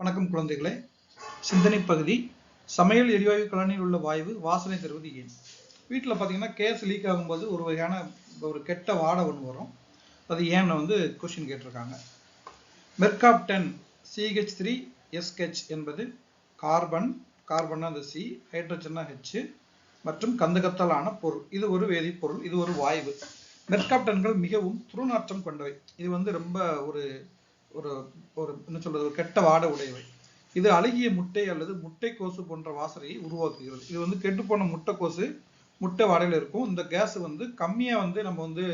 வணக்கம் குழந்தைகளே. சிந்தனை பகுதி. சமையல் எரிவாயு கலனில் உள்ள வாயு வாசனை தருவது ஏன்? வீட்டில் பார்த்தீங்கன்னா கேஸ் லீக் ஆகும்போது ஒரு வகையான ஒரு கெட்ட வாடை ஒன்று வரும். அது ஏன்னு வந்து கொஷின் கேட்டிருக்காங்க. மெர்காப்டன் சிஹெச் த்ரீ எஸ்ஹெச் என்பது கார்பன் கார்பன்னா அந்த சி ஹைட்ரஜன்னா ஹெச் மற்றும் கந்தகத்தாலான பொருள். இது ஒரு வேதிப்பொருள் இது ஒரு வாயு. மெர்காப்டன்கள் மிகவும் துருநாற்றம் கொண்டவை. இது வந்து ரொம்ப ஒரு ஒரு ஒரு என்ன சொல்றது ஒரு கெட்ட வாட உடையவை. இது அழுகிய முட்டை அல்லது முட்டைக்கோசு போன்ற வாசனையை உருவாக்குகிறது. இது வந்து கெட்டுப்போன முட்டைக்கோசு முட்டை வாடையில இருக்கும். இந்த கேஸ் வந்து கம்மியா வந்து நம்ம வந்து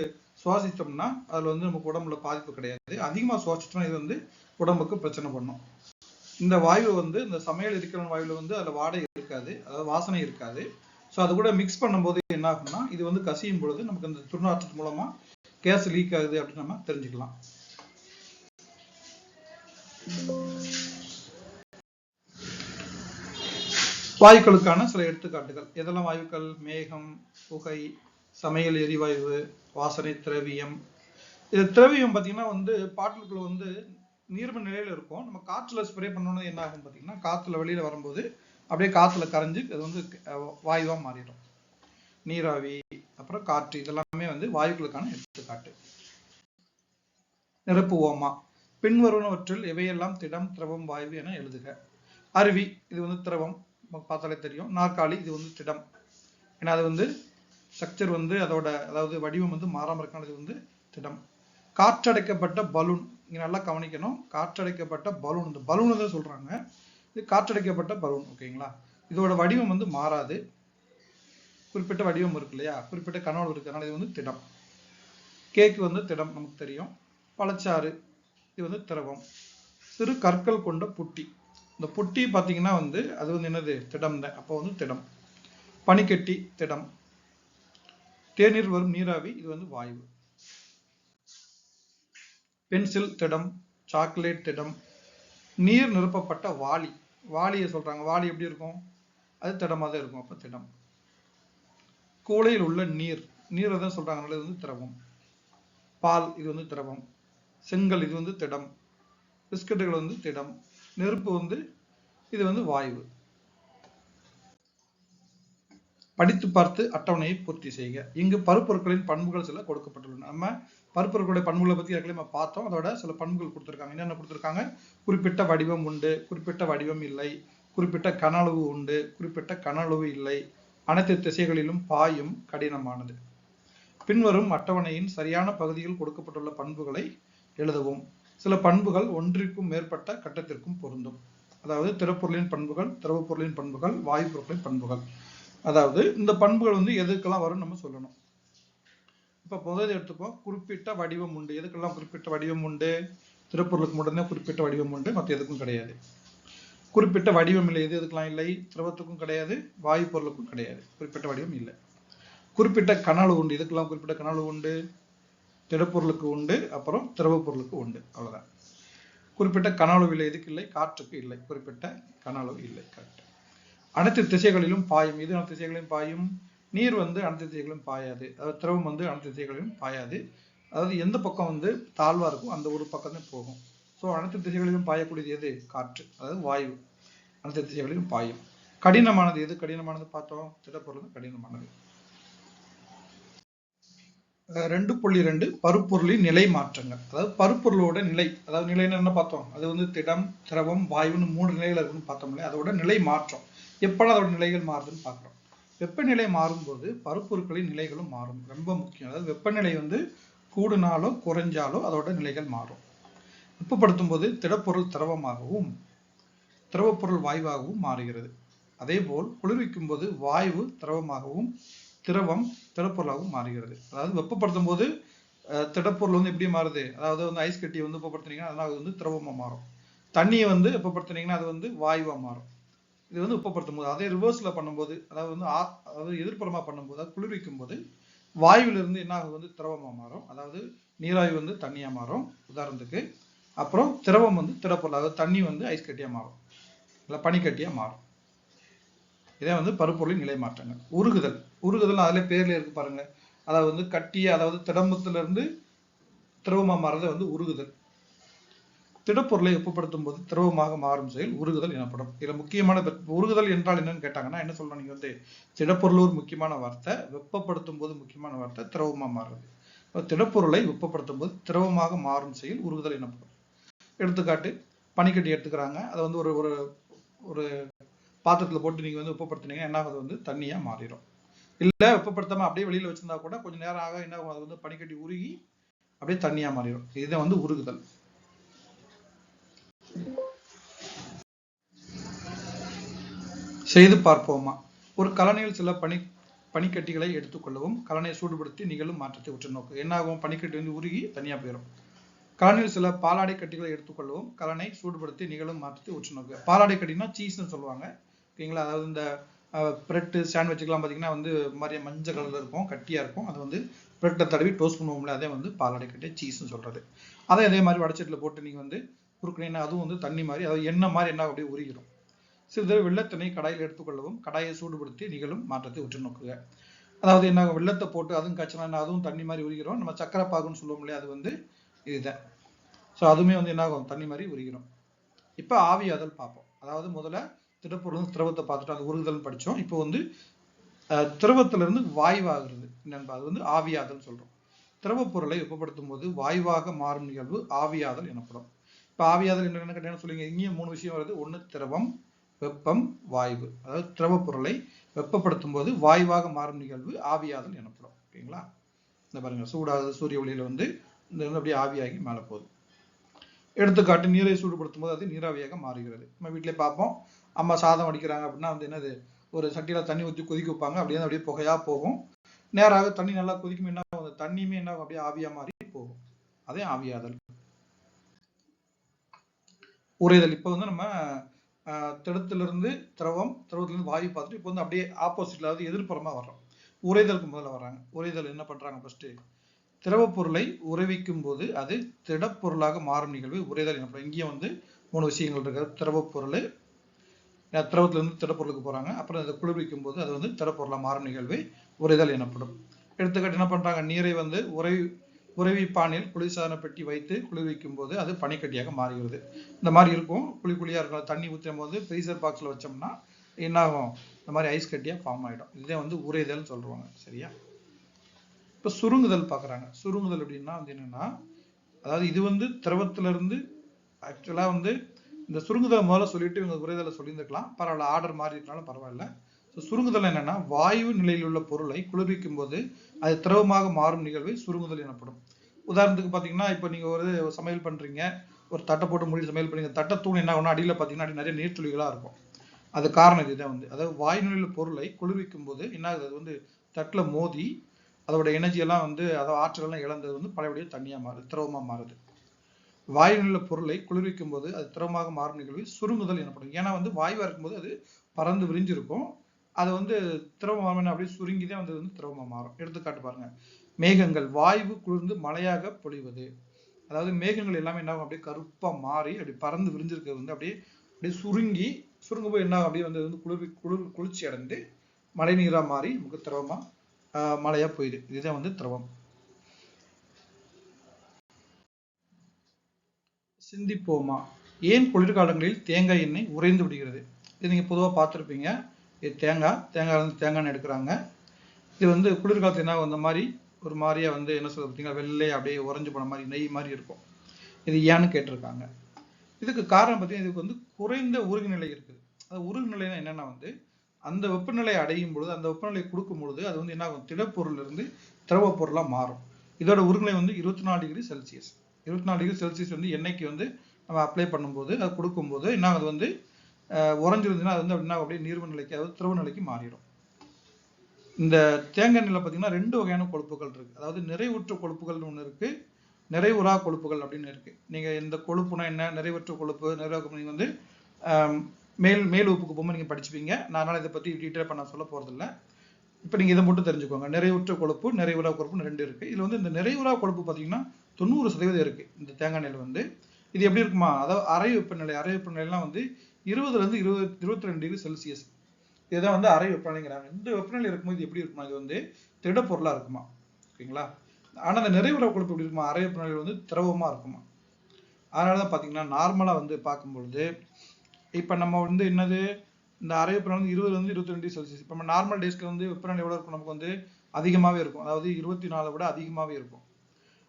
சுவாசித்தோம்னா அதுல வந்து நமக்கு உடம்புல பாதிப்பு கிடையாது. அதிகமா சுவாசிச்சோம்னா இது வந்து உடம்புக்கு பிரச்சனை பண்ணும். இந்த வாயு வந்து இந்த சமையல் இருக்கிற வாயுல வந்து அதுல வாடை இருக்காது. அதாவது வாசனை இருக்காது. ஸோ அது கூட மிக்ஸ் பண்ணும்போது என்ன ஆகும்னா இது வந்து கசியும் பொழுது நமக்கு இந்த துர்நாற்றத்து மூலமா கேஸ் லீக் ஆகுது அப்படின்னு நம்ம தெரிஞ்சுக்கலாம். வாயுக்களுக்கான சில எடுத்துக்காட்டுகள். எதெல்லாம் வாயுக்கள்? மேகம் புகை சமையல் எரிவாயு வாசனை திரவியம். இது திரவியம் பார்த்தீங்கன்னா வந்து பாட்டிலுக்குள்ள வந்து நீர்ம நிலையில இருக்கும். நம்ம காற்றுல ஸ்ப்ரே பண்ணோம்னா என்ன ஆகும் பார்த்தீங்கன்னா காற்றுல வெளியில வரும்போது அப்படியே காத்துல கரைஞ்சு அது வந்து வாயுவா மாறிடும். நீராவி அப்புறம் காற்று இதெல்லாமே வந்து வாயுக்களுக்கான எடுத்துக்காட்டு. நிரப்புவோமா? பின்வருவனவற்றில் எவையெல்லாம் திடம் திரவம் வாயு என எழுதுக. அருவி இது வந்து திரவம். பார்த்தாலே தெரியும். நாற்காலி இது வந்து திடம். ஏன்னா அது வந்து ஸ்ட்ரக்சர் வந்து அதோட அதாவது வடிவம் வந்து மாறாம இருக்கானது வந்து திடம். காற்றடைக்கப்பட்ட பலூன். இங்கே நல்லா கவனிக்கணும். காற்றடைக்கப்பட்ட பலூன். இந்த பலூன் தான் சொல்கிறாங்க இது காற்றடைக்கப்பட்ட பலூன் ஓகேங்களா? இதோட வடிவம் வந்து மாறாது. குறிப்பிட்ட வடிவம் இருக்கு இல்லையா? குறிப்பிட்ட கனவு இருக்கிறதுனால இது வந்து திடம். கேக்கு வந்து திடம் நமக்கு தெரியும். பழச்சாறு. இது வந்து திரவம். சிறு கற்கள் கொண்ட புட்டி. இந்த புட்டி பார்த்தீங்கன்னா வந்து அது வந்து என்னது? திடம் தான். அப்போ வந்து திடம். பனிக்கட்டி திடம். தேநீர் வரும் நீராவி இது வந்து வாயு. பென்சில் திடம். சாக்லேட் திடம். நீர் நிரப்பப்பட்ட வாளி. வாளியை சொல்றாங்க. வாளி எப்படி இருக்கும்? அது திடமாக தான் இருக்கும். அப்போ திடம். கூளையில் உள்ள நீர். நீரை தான் சொல்றாங்க இது வந்து திரவம். பால் இது வந்து திரவம். செங்கல் இது வந்து திடம். பிஸ்கட்டுகள் வந்து திடம். நெருப்பு வந்து இது வந்து வாயு படித்து பார்த்து அட்டவணையை பூர்த்தி செய்க. இங்கு பருப்பொருட்களின் பண்புகள் சில கொடுக்கப்பட்டுள்ளன. நம்ம பருப்பொருட்களுடைய பண்புகளை பத்தி ஏற்கனவே நம்ம பார்த்தோம். அதோட சில பண்புகள் கொடுத்துருக்காங்க. என்னென்ன கொடுத்துருக்காங்க? குறிப்பிட்ட வடிவம் உண்டு குறிப்பிட்ட வடிவம் இல்லை குறிப்பிட்ட கனளவு உண்டு குறிப்பிட்ட கனளவு இல்லை. அனைத்து திசைகளிலும் பாயும் கடினமானது. பின்வரும் அட்டவணையின் சரியான பகுதியில் கொடுக்கப்பட்டுள்ள பண்புகளை எழுதவும். சில பண்புகள் ஒன்றிற்கும் மேற்பட்ட கட்டத்திற்கும் பொருந்தும். அதாவது திறப்பொருளின் பண்புகள் திரவ பொருளின் பண்புகள் வாயு பொருட்களின் பண்புகள். அதாவது இந்த பண்புகள் வந்து எதுக்கெல்லாம் வரும் நம்ம சொல்லணும். இப்ப முதல் எடுத்துப்போம் குறிப்பிட்ட வடிவம் உண்டு. எதுக்கெல்லாம் குறிப்பிட்ட வடிவம் உண்டு? திறப்பொருளுக்கு மட்டும்தான் குறிப்பிட்ட வடிவம் உண்டு மற்ற எதுக்கும் கிடையாது. குறிப்பிட்ட வடிவம் இல்லை. எது எதுக்கெல்லாம் இல்லை? திரவத்துக்கும் கிடையாது வாயு பொருளுக்கும் கிடையாது. குறிப்பிட்ட வடிவம் இல்லை. குறிப்பிட்ட கனவு உண்டு. இதுக்கெல்லாம் குறிப்பிட்ட கனவு உண்டு? திடப்பொருளுக்கு உண்டு அப்புறம் திரவ பொருளுக்கு உண்டு. அவ்வளவுதான். குறிப்பிட்ட கனளவு இல்லை எதுக்கு இல்லை? காற்றுக்கு இல்லை. குறிப்பிட்ட கனளவு இல்லை. கரெக்ட் அனைத்து திசைகளிலும் பாயும். இது அனைத்து திசைகளிலும் பாயும்? நீர் வந்து அனைத்து திசைகளிலும் பாயாது. அதாவது திரவம் வந்து அனைத்து திசைகளிலும் பாயாது. அதாவது எந்த பக்கம் வந்து தாழ்வாக இருக்கும் அந்த ஒரு பக்கம் தான் போகும். ஸோ அனைத்து திசைகளிலும் பாயக்கூடியது எது? காற்று. அதாவது வாயு. அனைத்து திசைகளிலும் பாயும். கடினமானது எது? கடினமானது பார்த்தோம். திடப்பொருள் கடினமானது. ரெண்டு புள்ளி ரெண்டு பருப்பொருளின் நிலை மாற்றங்கள். அதாவது பருப்பொருளோட நிலை அதாவது நிலைன்னு என்ன பார்த்தோம். அது வந்து திடம் திரவம் வாயுன்னு மூணு நிலைகள் இருக்குன்னு பார்த்தோம் இல்லையா? அதோட நிலை மாற்றம். எப்பெல்லாம் அதோட நிலைகள் மாறுதுன்னு பார்க்குறோம். வெப்பநிலை மாறும்போது பருப்பொருட்களின் நிலைகளும் மாறும். ரொம்ப முக்கியம். அதாவது வெப்பநிலை வந்து கூடுனாலோ குறைஞ்சாலோ அதோட நிலைகள் மாறும். வெப்பப்படுத்தும் போது திடப்பொருள் திரவமாகவும் திரவப்பொருள் வாயுவாகவும் மாறுகிறது. அதே போல் குளிர்விக்கும் போது வாயு திரவமாகவும் திரவம் திடப்பொருளாகவும் மாறுகிறது. அதாவது வெப்பப்படுத்தும் போது திடப்பொருள் வந்து எப்படி மாறுது. அதாவது வந்து ஐஸ் கட்டி வந்து வெப்பப்படுத்துனீங்கன்னா அதனால அது வந்து திரவமாக மாறும். தண்ணியை வந்து வெப்பப்படுத்துனீங்கன்னா அது வந்து வாயுவாக மாறும். இது வந்து வெப்பப்படுத்தும் போது அதே ரிவர்ஸில் பண்ணும்போது அதாவது வந்து அதாவது எதிர்ப்புறமாக பண்ணும்போது அதாவது குளிர்விக்கும் போது வாயுவிலிருந்து என்ன ஆகும் வந்து திரவமாக மாறும். அதாவது நீராவி வந்து தண்ணியாக மாறும். உதாரணத்துக்கு அப்புறம் திரவம் வந்து திடப்பொருள் அதாவது தண்ணி வந்து ஐஸ் கட்டியாக மாறும். இல்லை பனிக்கட்டியாக மாறும். இதே வந்து பருப்பொருளின் நிலை மாற்றங்கள். உருகுதல். உருகுதல் அதில் பேர்ல இருக்கு பாருங்க. அதாவது வந்து கட்டிய அதாவது திடம்பத்துல இருந்து திரவமா வந்து உருகுதல். திடப்பொருளை வெப்பப்படுத்தும் போது திரவமாக மாறும் செயல் உருகுதல் எனப்படும். இதில் முக்கியமான உருகுதல் என்றால் என்னன்னு கேட்டாங்கன்னா என்ன சொல்லணும் நீங்கள் வந்து? திடப்பொருள் ஒரு முக்கியமான வார்த்தை வெப்பப்படுத்தும் போது முக்கியமான வார்த்தை திரவமாக மாறுறது. திடப்பொருளை வெப்பப்படுத்தும் போது திரவமாக மாறும் செயல் உருகுதல் எனப்படும். எடுத்துக்காட்டு பனிக்கட்டி எடுத்துக்கிறாங்க. அதை வந்து ஒரு ஒரு ஒரு போட்டு நீங்கள் வந்து வெப்பப்படுத்துனீங்கன்னா என்ன ஆகுது வந்து? தண்ணியாக மாறிடும். இல்ல வெப்பப்படுத்தாம அப்படியே வெளியில வச்சிருந்தா கூட கொஞ்ச நேரம் ஆக என்ன ஆகும்? அது வந்து பனிக்கட்டி உருகி அப்படியே தண்ணியா மாறிடும். இதுதான் வந்து உருகுதல். செய்து பார்ப்போமா? ஒரு கலனையில் சில பனி பனிக்கட்டிகளை எடுத்துக்கொள்ளவும் கலனை சூடுபடுத்தி நிகழும் மாற்றத்தை உற்று நோக்கு. என்ன ஆகும்? பனிக்கட்டி வந்து உருகி தனியா போயிடும். கலனில் சில பாலாடை கட்டிகளை எடுத்துக்கொள்ளவும் கலனை சூடுபடுத்தி நிகழும் மாற்றத்தை உற்று நோக்கு. பாலாடை கட்டினா சீஸ்னு சொல்லுவாங்க. ஓகேங்களா? அதாவது இந்த பிரெட்டு சாண்ட்விச்சுக்கெல்லாம் பார்த்தீங்கன்னா வந்து மாதிரி மஞ்சள் கலரில் இருக்கும் கட்டியாக இருக்கும். அது வந்து பிரெட்டை தடவி டோஸ்ட் பண்ணுவோம்ல அதே வந்து பாலாடை கட்டி சீஸ்னு சொல்கிறது அதே அதே மாதிரி வடச்சட்டில் போட்டு நீங்கள் வந்து குறுக்கினீங்கன்னா அதுவும் வந்து தண்ணி மாதிரி அதாவது எண்ணெய் மாதிரி என்ன அப்படியே உருகிடும். சிறிது வெள்ளத்தினை கடாயில் எடுத்துக்கொள்ளவும் கடாயை சூடுபடுத்தி நிகழும் மாற்றத்தை உற்று நோக்குக அதாவது என்ன ஆகும், வெள்ளத்தை போட்டு அதுவும் காய்ச்சினா அதுவும் தண்ணி மாதிரி உருகிறோம். நம்ம சக்கரை பாகுன்னு சொல்லுவோம் இல்லையா அது வந்து இதுதான். ஸோ அதுவுமே வந்து என்ன ஆகும்? தண்ணி மாதிரி உருகிறோம் இப்போ ஆவியாதல் பார்ப்போம். அதாவது முதல்ல திடப்பொருள் திரவத்தை பார்த்துட்டு அது உருகுதல் படித்தோம் இப்போ வந்து திரவத்திலிருந்து வாயுவாகிறது. என்னன்பா அது வந்து ஆவியாதல் சொல்கிறோம் திரவப் பொருளை வெப்பப்படுத்தும் போது வாயுவாக மாறும் நிகழ்வு ஆவியாதல் எனப்படும். இப்போ ஆவியாதல் என்ன கேட்டீங்கன்னா சொல்லுங்க இங்கேயும் மூணு விஷயம் வருது. ஒன்று திரவம் வெப்பம் வாயு. அதாவது திரவப் பொருளை வெப்பப்படுத்தும் போது வாயுவாக மாறும் நிகழ்வு ஆவியாதல் எனப்படும். ஓகேங்களா? இந்த பாருங்க சூடாகுது சூரிய ஒளியில் வந்து இந்த அப்படியே ஆவியாகி மேலே போகுது. எடுத்துக்காட்டு நீரை சூடுபடுத்தும் போது அது நீராவியாக மாறுகிறது. நம்ம வீட்டிலே பார்ப்போம். அம்மா சாதம் வடிக்கிறாங்க அப்படின்னா வந்து என்னது? ஒரு சட்டியில் தண்ணி ஊற்றி கொதிக்க வைப்பாங்க. அப்படியே அப்படியே புகையா போகும். நேராக தண்ணி நல்லா கொதிக்கும் என்ன அந்த தண்ணியுமே என்ன ஆகும்? அப்படியே ஆவியா மாறி போகும். அதே ஆவியாதல். உரைதல் இப்போ வந்து நம்ம திடத்திலிருந்து திரவம் திரவத்திலிருந்து வாயு பார்த்துட்டு இப்போ வந்து அப்படியே ஆப்போசிட்ல அதாவது எதிர்ப்புறமா வர்றோம். உரைதலுக்கு முதல்ல வர்றாங்க. உரைதல் என்ன பண்றாங்க ஃபர்ஸ்ட் திரவப் பொருளை உறைவிக்கும் போது அது திடப்பொருளாக மாறும் நிகழ்வு. உறைதல் எனப்படும் இங்கேயும் வந்து மூணு விஷயங்கள் இருக்கு. திரவப் பொருள் திரவத்திலிருந்து திடப்பொருளுக்கு போகிறாங்க அப்புறம் அதை குளிர்விக்கும் போது அது வந்து திடப்பொருளாக மாறும் நிகழ்வு. உறைதல் எனப்படும். எடுத்துக்காட்டு என்ன பண்ணுறாங்க நீரை வந்து உறை உறைவிப்பானில் குளிர்சாதன பெட்டி வைத்து குளிர்விக்கும் போது அது பனிக்கட்டியாக மாறுகிறது. இந்த மாதிரி இருக்கும். குழி குழியாக இருக்கும். தண்ணி ஊற்றும் போது ஃப்ரீசர் பாக்ஸில் வச்சோம்னா என்ன ஆகும் இந்த மாதிரி ஐஸ் கட்டியாக ஃபார்ம் ஆகிடும் இதே வந்து உறைதல் சொல்கிறாங்க சரியா? இப்ப சுருங்குதல் பார்க்குறாங்க சுருங்குதல் அப்படின்னா வந்து என்னன்னா அதாவது இது வந்து திரவத்திலிருந்து ஆக்சுவலா வந்து இந்த சுருங்குதல் முதல்ல சொல்லிட்டு இவங்க உரைதலை சொல்லியிருந்துக்கலாம் பரவாயில்ல ஆர்டர் மாறி இருக்கனாலும் பரவாயில்ல. ஸோ சுருங்குதல் என்னன்னா வாயு நிலையில் உள்ள பொருளை குளிர்விக்கும் போது அது திரவமாக மாறும் நிகழ்வு சுருங்குதல் எனப்படும். உதாரணத்துக்கு பார்த்தீங்கன்னா இப்போ நீங்க ஒரு சமையல் பண்றீங்க ஒரு தட்டை போட்டு மூடி சமையல் பண்ணீங்க தட்டை தூண் என்ன ஆகும்னா அடியில் பார்த்தீங்கன்னா அடி நிறைய நீர்த்துளிகளா இருக்கும். அது காரணம் இதுதான் வந்து. அதாவது வாயு நிலையில் பொருளை குளிர்விக்கும் போது என்ன ஆகுது? அது வந்து தட்டில் மோதி அதோட எனர்ஜி எல்லாம் வந்து அதோட ஆற்றலெல்லாம் இழந்தது வந்து பழையபடியும் தண்ணியா மாறுது திரவமா மாறுது. வாயுநில பொருளை குளிர்விக்கும் போது அது திரவமாக மாறும் நிகழ்வு சுருங்குதல் எனப்படும். ஏன்னா வந்து வாயுவா இருக்கும்போது அது பறந்து விரிஞ்சிருக்கும். அது வந்து திரவம் அப்படியே சுருங்கிதான் வந்து வந்து திரவமா மாறும். எடுத்துக்காட்டு பாருங்க. மேகங்கள் வாயு குளிர்ந்து மழையாக பொழிவது. அதாவது மேகங்கள் எல்லாமே என்ன ஆகும்? அப்படியே கருப்பா மாறி அப்படி பறந்து விரிஞ்சிருக்கிறது வந்து அப்படியே அப்படியே சுருங்கி சுருங்கும் போது என்ன ஆகும்? அப்படியே வந்து குளிர்வி குளிர் குளிர் குளிர்ச்சி அடைந்து மழை நீராக மாறி நமக்கு திரவமா மழையா போயிடுது இதுதான் வந்து திரவம். சிந்திப்போமா? ஏன் குளிர்காலங்களில் தேங்காய் எண்ணெய் உறைந்து விடுகிறது? இது நீங்க பொதுவா பார்த்திருப்பீங்க. இது தேங்காய். தேங்காய் வந்து தேங்காய் எண்ணெய் எடுக்கிறாங்க. இது வந்து குளிர்காலத்துல என்ன வந்த மாதிரி? ஒரு மாதிரியா வந்து என்ன சொல்றது பார்த்தீங்கன்னா வெள்ளை அப்படியே உறைஞ்சு போன மாதிரி நெய் மாதிரி இருக்கும். இது ஏன்னு கேட்டிருக்காங்க. இதுக்கு காரணம் பார்த்தீங்கன்னா இதுக்கு வந்து குறைந்த உருகுநிலை இருக்குது. அது உருகுநிலைன்னா என்னன்னா வந்து அந்த வெப்பநிலை அடையும் பொழுது அந்த வெப்பநிலை கொடுக்கும் பொழுது அது வந்து என்ன ஆகும் திடப்பொருள் இருந்து திரவ மாறும். இதோட உருகுநிலை வந்து இருபத்தி நாலு டிகிரி செல்சியஸ். இருபத்தி நாலு டிகிரி செல்சியஸ் வந்து எண்ணெய்க்கு வந்து நம்ம அப்ளை பண்ணும்போது அது கொடுக்கும்போது என்ன ஆகுது வந்து அஹ், உறைஞ்சிருந்துச்சுன்னா அது வந்து அப்படின்னா அப்படியே நீர்ம நிலைக்கு அதாவது திரவ நிலைக்கு மாறிடும். இந்த தேங்காய் எண்ணெயில பார்த்தீங்கன்னா ரெண்டு வகையான கொழுப்புகள் இருக்கு. அதாவது நிறைவுற்ற கொழுப்புகள்னு ஒன்று இருக்கு நிறைவுறா கொழுப்புகள் அப்படின்னு இருக்கு. நீங்க இந்த கொழுப்புனா என்ன? நிறைவுற்ற கொழுப்பு நிறைவு நீங்கள் நீங்க வந்து மேல் மேல் வகுப்புக்கு போகும்போது நீங்கள் படிச்சுப்பீங்க. நான் இதை பற்றி டீட்டெயில் பண்ண சொல்ல போகிறதில்ல இப்போ நீங்கள் இதை மட்டும் தெரிஞ்சுக்கோங்க. நிறைவுற்ற கொழுப்பு நிறைவுறா கொழுப்புன்னு ரெண்டு இருக்குது இதில் வந்து இந்த நிறைவுறா கொழுப்பு பார்த்தீங்கன்னா தொண்ணூறு சதவீதம் இருக்குது இந்த தேங்காய் நெல் வந்து. இது எப்படி இருக்குமா? அதாவது அறை வெப்பநிலை அறை வெப்பநிலைலாம் வந்து இருபதுலேருந்து இருபது இருபத்தி ரெண்டு டிகிரி செல்சியஸ். இதுதான் வந்து அறை வெப்பநிலைங்கிறாங்க. இந்த வெப்பநிலை இருக்கும்போது இது எப்படி இருக்குமா? இது வந்து திடப்பொருளாக இருக்குமா? ஓகேங்களா? ஆனால் அந்த நிறைவுற கொழுப்பு எப்படி இருக்குமா? அறை வெப்பநிலை வந்து திரவமாக இருக்குமா? அதனால தான் பார்த்தீங்கன்னா நார்மலாக வந்து பார்க்கும்பொழுது இப்போ நம்ம வந்து என்னது இந்த அரை வெப்பநிலை வந்து இருபதுலேருந்து இருபத்தி ரெண்டு செல்சியஸ் இப்போ நம்ம நார்மல் டேஸ்ல வந்து வெப்பநிலை எவ்வளோ இருக்கும்? நமக்கு வந்து அதிகமாகவே இருக்கும். அதாவது இருபத்தி நாலை விட அதிகமாகவே இருக்கும்.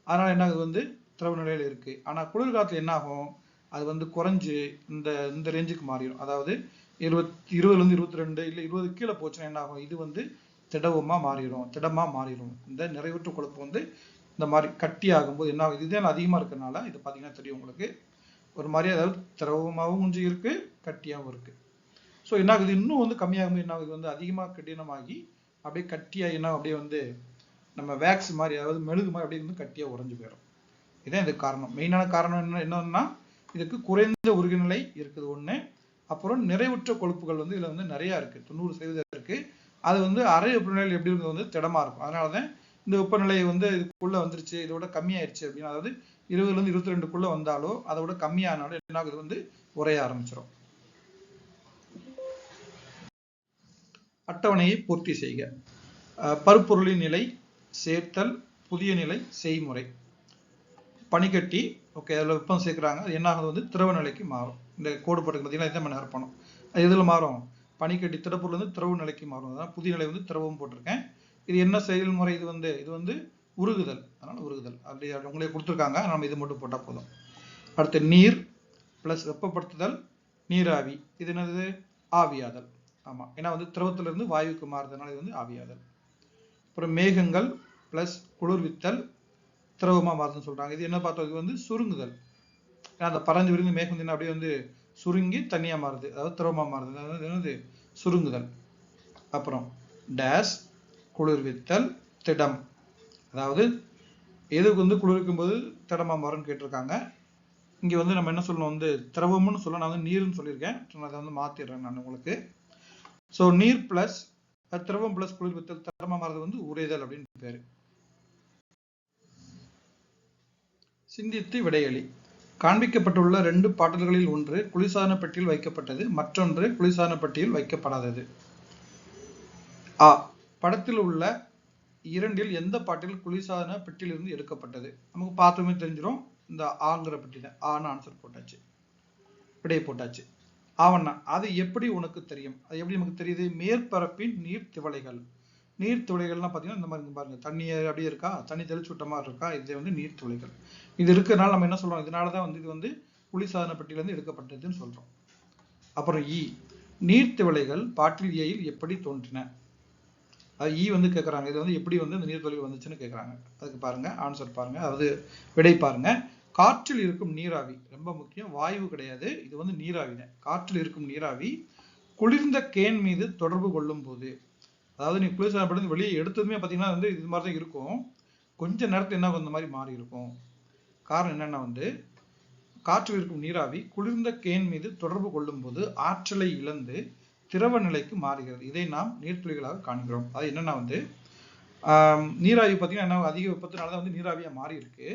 அதனால என்ன ஆகுது வந்து திரவ நிலையில் இருக்கு. ஆனால் குளிர்காலத்தில் என்ன ஆகும்? அது வந்து குறைஞ்சு இந்த இந்த ரேஞ்சுக்கு மாறிடும். அதாவது இருபத்தி இருபதுலேருந்து இருபத்தி ரெண்டு இல்லை இருபது கீழே போச்சுன்னா என்ன ஆகும்? இது வந்து திடவமாக மாறிடும். திடமாக மாறிடும். இந்த நிறைவுற்ற கொழுப்பு வந்து இந்த மாதிரி கட்டி ஆகும்போது என்ன ஆகுது இதுதான் அதிகமாக இருக்கிறனால இது பார்த்தீங்கன்னா தெரியும் உங்களுக்கு. ஒரு மாதிரி அதாவது திரவமாகவும் கொஞ்சம் இருக்கு கட்டியாகவும் இருக்கு. ஸோ என்ன ஆகுது? இன்னும் வந்து கம்மியாகும் என்ன ஆகுது? வந்து அதிகமாக கடினமாகி அப்படியே கட்டியாக என்ன அப்படியே வந்து நம்ம வேக்ஸ் மாதிரி அதாவது மெழுகு மாதிரி அப்படியே வந்து கட்டியாக உறைஞ்சு போயிடும் இதான் இதுக்கு காரணம். மெயினான காரணம் என்ன என்னன்னா இதுக்கு குறைந்த உருகுநிலை இருக்குது ஒன்று அப்புறம் நிறைவுற்ற கொழுப்புகள் வந்து இதில் வந்து நிறையா இருக்குது தொண்ணூறு சதவீதம் இருக்குது அது வந்து அரை வெப்பநிலையில் எப்படி இருந்தது வந்து திடமாக இருக்கும். அதனால தான் இந்த வெப்பநிலை வந்து இதுக்குள்ளே வந்துருச்சு இதோட கம்மியாயிருச்சு அப்படின்னா. அதாவது இருபதுலேருந்து இருபத்தி ரெண்டுக்குள்ள வந்தாலோ அதை விட கம்மியானாலும் என்ன ஆகுது? வந்து உரைய ஆரம்பிச்சிடும் அட்டவணையை பூர்த்தி செய்க. பருப்பொருளின் நிலை சேர்த்தல் புதிய நிலை செய்முறை. பனிக்கட்டி ஓகே அதில் வெப்பம் சேர்க்குறாங்க. அது என்ன ஆகுது? வந்து திரவ நிலைக்கு மாறும். இந்த கோடு போட்டு பார்த்தீங்கன்னா இதான் மணி நேரம் அது எதில் மாறும்? பனிக்கட்டி திடப்பொருள் வந்து திரவ நிலைக்கு மாறும். அதான் புதிய நிலை வந்து திரவம் போட்டிருக்கேன். இது என்ன செயல்முறை? இது வந்து இது வந்து உருகுதல். அதனால் உருகுதல். அப்படி உங்களே கொடுத்துருக்காங்க. நம்ம இது மட்டும் போட்டால் போதும். அடுத்து நீர் ப்ளஸ் வெப்பப்படுத்துதல் நீராவி. இது என்னது? ஆவியாதல். ஆமாம் ஏன்னா வந்து திரவத்திலிருந்து வாயுக்கு மாறுறதுனால இது வந்து ஆவியாதல். அப்புறம் மேகங்கள் ப்ளஸ் குளிர்வித்தல் திரவமா மாறுதுன்னு சொல்கிறாங்க இது என்ன பார்த்தோம்? இது வந்து சுருங்குதல். ஏன்னா அந்த பறந்து விரிந்து மேகம் வந்து என்ன அப்படியே வந்து சுருங்கி தண்ணியாக மாறுது. அதாவது திரவமா மாறுது. அதாவது என்னது? சுருங்குதல். அப்புறம் டேஸ் குளிர்வித்தல் திடம். அதாவது எதுக்கு வந்து குளிர்க்கும் போது திடமா மாறும்னு கேட்டிருக்காங்க. இங்க வந்து நம்ம என்ன சொல்லணும் வந்து திரவம்னு சொல்ல நான் வந்து நீர்னு சொல்லியிருக்கேன். நான் அதை வந்து மாத்திடுறேன் நான் உங்களுக்கு. ஸோ நீர் பிளஸ் திரவம் பிளஸ் குளிர்வித்தல் திடமா மாறுறது வந்து உரைதல் அப்படின்னு பேரு. சிந்தித்து விடையளி காண்பிக்கப்பட்டுள்ள ரெண்டு பாடல்களில் ஒன்று குளிர்சாதன பெட்டியில் வைக்கப்பட்டது மற்றொன்று குளிர்சாதன பெட்டியில் வைக்கப்படாதது. ஆ படத்தில் உள்ள இரண்டில் எந்த பாட்டில் குளிர்சாதன பெட்டியிலிருந்து எடுக்கப்பட்டது? நமக்கு பார்த்தோமே தெரிஞ்சிடும் இந்த ஆங்கிற பெட்டியில் ஆன்னு ஆன்சர் போட்டாச்சு. விடையை போட்டாச்சு. ஆவண்ணா அது எப்படி உனக்கு தெரியும்? அது எப்படி நமக்கு தெரியுது? மேற்பரப்பின் நீர் திவலைகள். நீர் துளைகள்லாம் பார்த்தீங்கன்னா இந்த மாதிரி இங்க பாருங்க. தண்ணி அப்படியே இருக்கா? தண்ணி தெளிச்சு விட்ட மாதிரி இருக்கா? இது வந்து நீர் துளைகள் இது இருக்கிறதுனால நம்ம என்ன சொல்றோம்? இதனால தான் வந்து இது வந்து குளிர்சாதன பெட்டியிலிருந்து எடுக்கப்பட்டதுன்னு சொல்றோம். அப்புறம் e. ஈ நீர்த்திவளைகள் பாட்டில் ஏயில் எப்படி தோன்றின? அது ஈ வந்து கேட்குறாங்க இது வந்து எப்படி வந்து இந்த நீர்த்தொழிவு வந்துச்சுன்னு கேட்குறாங்க அதுக்கு பாருங்கள் ஆன்சர் பாருங்கள் அதாவது விடை பாருங்க. காற்றில் இருக்கும் நீராவி ரொம்ப முக்கியம் வாயு கிடையாது. இது வந்து நீராவி தான். காற்றில் இருக்கும் நீராவி குளிர்ந்த கேன் மீது தொடர்பு கொள்ளும் போது அதாவது நீ குளிர்சாதனப்படுத்தி வெளியே எடுத்ததுமே பார்த்தீங்கன்னா வந்து இது மாதிரி தான் இருக்கும். கொஞ்ச நேரத்தில் என்ன ஆகும் இந்த மாதிரி மாறி இருக்கும். காரணம் என்னென்னா வந்து காற்றில் இருக்கும் நீராவி குளிர்ந்த கேன் மீது தொடர்பு கொள்ளும் போது ஆற்றலை இழந்து திரவ நிலைக்கு மாறுகிறது. இதை நாம் நீர்த்துளிகளாக காண்கிறோம். அது என்னன்னா வந்து நீராவி பார்த்தீங்கன்னா என்ன அதிக வெப்பத்தினால தான் வந்து நீராவியாக மாறி இருக்கு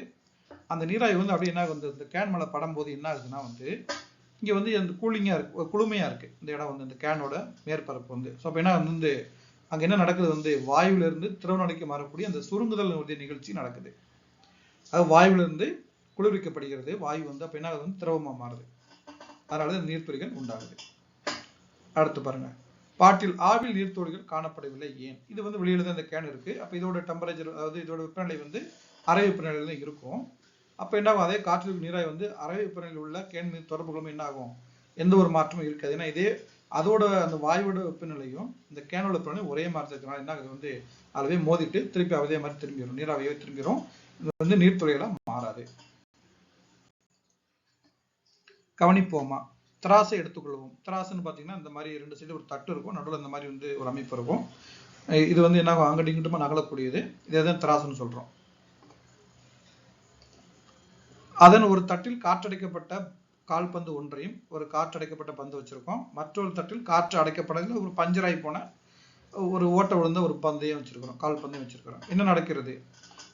அந்த நீராவி வந்து அப்படியே என்ன வந்து இந்த கேன் மேலே படம் போது என்ன ஆகுதுன்னா வந்து இங்கே வந்து அந்த கூலிங்காக இருக்கு குளுமையாக இருக்கு. இந்த இடம் வந்து இந்த கேனோட மேற்பரப்பு வந்து. ஸோ அப்போ என்ன வந்து அங்கே என்ன நடக்குது வந்து வாயுவிலிருந்து திரவ நிலைக்கு மாறக்கூடிய அந்த சுருங்குதல் ஒரு நிகழ்ச்சி நடக்குது. அது வாயுவிலிருந்து குளிர்விக்கப்படுகிறது. வாயு வந்து அப்போ என்ன ஆகுது வந்து திரவமாக மாறுது. அதனால இந்த உண்டாகுது. அடுத்து பாருங்க. பாட்டில் ஆவில் நீர்த்துளிகள் காணப்படவில்லை ஏன்? இது வந்து வெளியில தான் இந்த கேன் இருக்கு. அப்ப இதோட டெம்பரேச்சர் அதாவது இதோட வெப்பநிலை வந்து அறை வெப்பநிலையில தான் இருக்கும். அப்ப என்ன ஆகும்? அதே காற்றில் நீராய் வந்து அறை வெப்பநிலையில் உள்ள கேன் மீது தொடர்புகளும் என்ன ஆகும்? எந்த ஒரு மாற்றமும் இருக்காது. ஏன்னா இதே அதோட அந்த வாயுவோட வெப்பநிலையும் இந்த கேனோட வெப்பநிலையும் ஒரே மாதிரி இருக்கிறனால என்ன ஆகுது? வந்து அதுவே மோதிட்டு திருப்பி அதே மாதிரி திரும்பிடும். நீராவியே திரும்பிடும். இது வந்து நீர்த்துறையெல்லாம் மாறாது. கவனிப்போமா? திராசை எடுத்துக்கொள்வோம். திராசுன்னு பார்த்தீங்கன்னா இந்த மாதிரி ரெண்டு சைடு ஒரு தட்டு இருக்கும். நடுவில் இந்த மாதிரி வந்து ஒரு அமைப்பு இருக்கும். இது வந்து என்ன ஆகும்? நகலக்கூடியது. இதை தான் திராசுன்னு சொல்றோம். அதன் ஒரு தட்டில் காற்றடைக்கப்பட்ட கால்பந்து ஒன்றையும் ஒரு காற்றடைக்கப்பட்ட பந்து வச்சிருக்கோம். மற்றொரு தட்டில் காற்று அடைக்கப்படாத ஒரு பஞ்சராய் போன ஒரு ஓட்ட விழுந்த ஒரு பந்தையும் வச்சிருக்கிறோம். கால்பந்தையும் வச்சுருக்கிறோம் வச்சிருக்கிறோம். என்ன நடக்கிறது?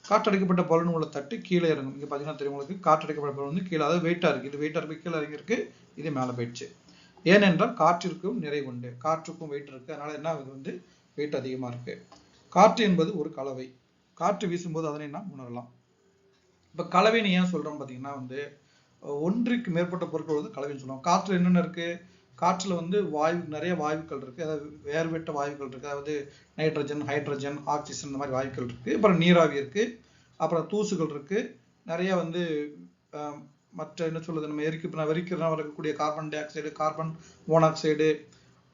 காற்றடைக்கப்பட்ட பலூன் உள்ள தட்டு கீழே இறங்கும். இங்க பாத்தீங்கன்னா தெரியும் உங்களுக்கு. காற்றடைக்கப்பட்ட பலூன் வந்து கீழே. அதாவது வெயிட்டா இருக்கு. இது வெயிட்டா இருக்கு. கீழே இறங்கிருக்கு இது மேலே போயிடுச்சு. ஏனென்றால் காற்றிற்கும் நிறை உண்டு. காற்றுக்கும் வெயிட் இருக்கு. அதனால என்ன இது வந்து வெயிட் அதிகமா இருக்கு. காற்று என்பது ஒரு கலவை. காற்று வீசும்போது அதனை நாம் உணரலாம். இப்ப கலவைன்னு ஏன் சொல்றோம் பாத்தீங்கன்னா வந்து ஒன்றுக்கு மேற்பட்ட பொருட்கள் வந்து கலவைன்னு சொல்லுவோம் காற்று என்னென்ன இருக்கு? காற்றில் வந்து வாயு நிறைய வாயுக்கள் இருக்குது அதாவது வேறுபட்ட வாயுக்கள் இருக்குது அதாவது நைட்ரஜன் ஹைட்ரஜன் ஆக்சிஜன் இந்த மாதிரி வாயுக்கள் இருக்குது அப்புறம் நீராவி இருக்குது அப்புறம் தூசுகள் இருக்குது நிறைய வந்து மற்ற என்ன சொல்றது? நம்ம எரிக்க வெறிக்கிறனா வரக்கூடிய carbon dioxide carbon monoxide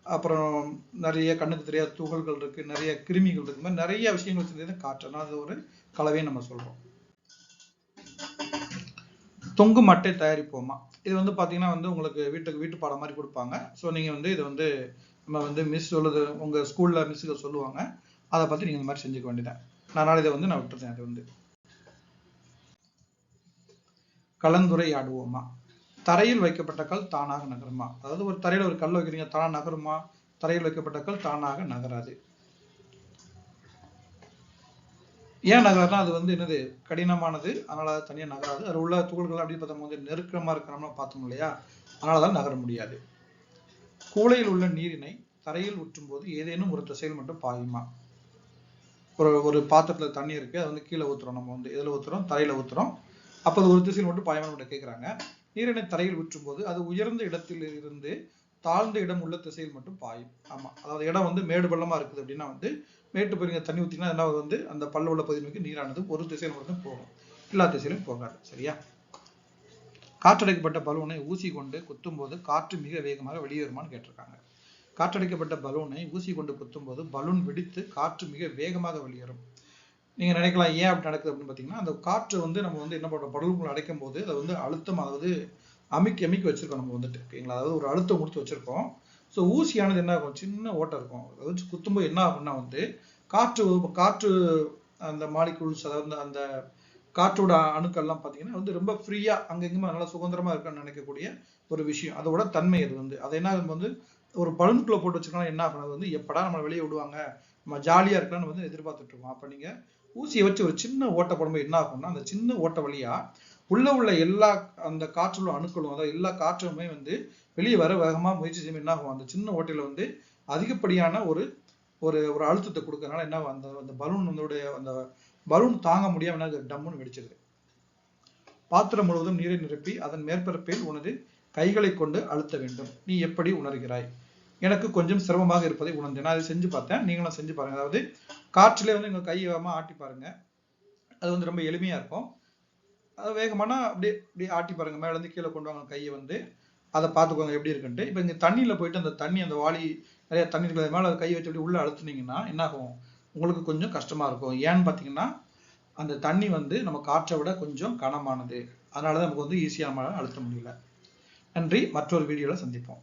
அப்புறம் நிறைய கண்ணுக்கு தெரியாத துகள்கள் இருக்குது நிறைய கிருமிகள் இருக்குது இந்த மாதிரி நிறைய விஷயங்கள் சேர்ந்தது காற்று. அது ஒரு கலவையை நம்ம சொல்கிறோம் தொங்கு மட்டை தயாரிப்போமா? இது வந்து பார்த்தீங்கன்னா வந்து உங்களுக்கு வீட்டுக்கு வீட்டு பாடம் மாதிரி கொடுப்பாங்க. ஸோ நீங்கள் வந்து இதை வந்து நம்ம வந்து மிஸ் சொல்லுது உங்கள் ஸ்கூலில் மிஸ்ஸுக்கு சொல்லுவாங்க. அதை பற்றி நீங்கள் இந்த மாதிரி செஞ்சுக்க வேண்டியதான் நான் இதை வந்து நான் விட்டுருந்தேன் அது வந்து கலந்துரையாடுவோமா? தரையில் வைக்கப்பட்ட கல் தானாக நகருமா? அதாவது ஒரு தரையில் ஒரு கல் வைக்கிறீங்க தானாக நகருமா? தரையில் வைக்கப்பட்ட கல் தானாக நகராது. ஏன் நகரம்னா அது வந்து என்னது? கடினமானது. அதனால தனியாக தனியா நகராது. அது உள்ள துகள்கள் அப்படின்னு பார்த்தா வந்து நெருக்கமா இருக்கிறோம்னா பார்த்தோம் இல்லையா? அதனால தான் நகர முடியாது. கூளையில் உள்ள நீரினை தரையில் ஊற்றும் போது ஏதேனும் ஒரு திசையில் மட்டும் பாயுமா? ஒரு ஒரு பாத்திரத்துல தண்ணி இருக்கு அது வந்து கீழே ஊத்துறோம் நம்ம வந்து. எதுல ஊத்துறோம்? தரையில் ஊத்துறோம். அப்போ அது ஒரு திசையில் மட்டும் பாயமா கேட்குறாங்க நீரினை தரையில் ஊற்றும் போது அது உயர்ந்த இடத்தில் இருந்து தாழ்ந்த இடம் உள்ள திசையில் மட்டும் பாயும். ஆமா. அதாவது இடம் வந்து மேடு பள்ளமா இருக்குது அப்படின்னா வந்து மேட்டு போய் தண்ணி ஊற்றினா என்ன வந்து அந்த பல்ல உள்ள பகுதி நோக்கி நீரானது ஒரு திசையில் மட்டும் போகும். எல்லா திசையிலும் போகாது. சரியா? காற்றடைக்கப்பட்ட பலூனை ஊசி கொண்டு குத்தும் போது காற்று மிக வேகமாக வெளியேறுமான்னு கேட்டிருக்காங்க. காற்றடைக்கப்பட்ட பலூனை ஊசி கொண்டு குத்தும் போது பலூன் வெடித்து காற்று மிக வேகமாக வெளியேறும் நீங்க நினைக்கலாம் ஏன் அப்படி நடக்குது அப்படின்னு பாத்தீங்கன்னா அந்த காற்று வந்து நம்ம வந்து என்ன பண்றோம் பலூன்கள் அடைக்கும் போது அதை வந்து அழுத்தம் அதாவது அமிக்கி அமிக்கி வச்சிருக்கோம் நம்ம வந்துட்டு ஓகேங்களா? அதாவது ஒரு அழுத்தம் கொடுத்து வச்சிருக்கோம். ஸோ ஊசியானது என்ன ஆகும்? சின்ன ஓட்டை இருக்கும். அதாவது குத்தும்போது என்ன ஆகும்னா வந்து காற்று காற்று அந்த மாலிகுல்ஸ் அதாவது அந்த காற்றோட அணுக்கள்லாம் பார்த்தீங்கன்னா வந்து ரொம்ப ஃப்ரீயா அங்கெங்குமே நல்லா சுதந்திரமா இருக்குன்னு நினைக்கக்கூடிய ஒரு விஷயம். அதோட தன்மை அது வந்து. அதை என்ன நம்ம வந்து ஒரு பலூன்குள்ளே போட்டு வச்சிருக்கோம்னா என்ன ஆகும்? அது வந்து எப்படா நம்ம வெளியே விடுவாங்க? நம்ம ஜாலியா இருக்கலாம்னு வந்து எதிர்பார்த்துட்டு இருக்கோம். அப்ப நீங்க ஊசியை வச்சு ஒரு சின்ன ஓட்டை போடும்போது என்ன ஆகும்னா அந்த சின்ன ஓட்டை வழியா உள்ள உள்ள எல்லா அந்த காற்றுள்ள அணுக்களும் அதாவது எல்லா காற்றுமே வந்து வெளியே வர வேகமா முயற்சி செய்யும் என்ன ஆகும்? அந்த சின்ன ஓட்டையில வந்து அதிகப்படியான ஒரு ஒரு ஒரு அழுத்தத்தை கொடுக்கறதுனால என்ன அந்த அந்த பலூன் வந்து அந்த பலூன் தாங்க முடியாம என்ன டம்முன்னு வெடிச்சிருது. பாத்திரம் முழுவதும் நீரை நிரப்பி அதன் மேற்பரப்பில் உனது கைகளை கொண்டு அழுத்த வேண்டும். நீ எப்படி உணர்கிறாய்? எனக்கு கொஞ்சம் சிரமமாக இருப்பதை உணர்ந்தேன். நான் அதை செஞ்சு பார்த்தேன். நீங்களும் செஞ்சு பாருங்க. அதாவது காற்றிலே வந்து உங்க கையமா ஆட்டி பாருங்க. அது வந்து ரொம்ப எளிமையா இருக்கும். அது வேகமானா அப்படியே அப்படியே ஆட்டி பாருங்க. மேல இருந்து கீழே கொண்டு வாங்க கையை வந்து. அதை பார்த்துக்கோங்க எப்படி இருக்குன்ட்டு. இப்போ இங்கே தண்ணியில் போயிட்டு அந்த தண்ணி அந்த வாளி நிறைய தண்ணி இருக்கிறது மேலே அதை கை வச்சு அப்படி உள்ள அழுத்துனீங்கன்னா என்ன ஆகும் உங்களுக்கு கொஞ்சம் கஷ்டமா இருக்கும். ஏன்னு பார்த்தீங்கன்னா அந்த தண்ணி வந்து நம்ம காற்றை விட கொஞ்சம் கனமானது. அதனால தான் நமக்கு வந்து ஈஸியாக நம்மளால அழுத்த முடியல. நன்றி. மற்றொரு வீடியோவில் சந்திப்போம்.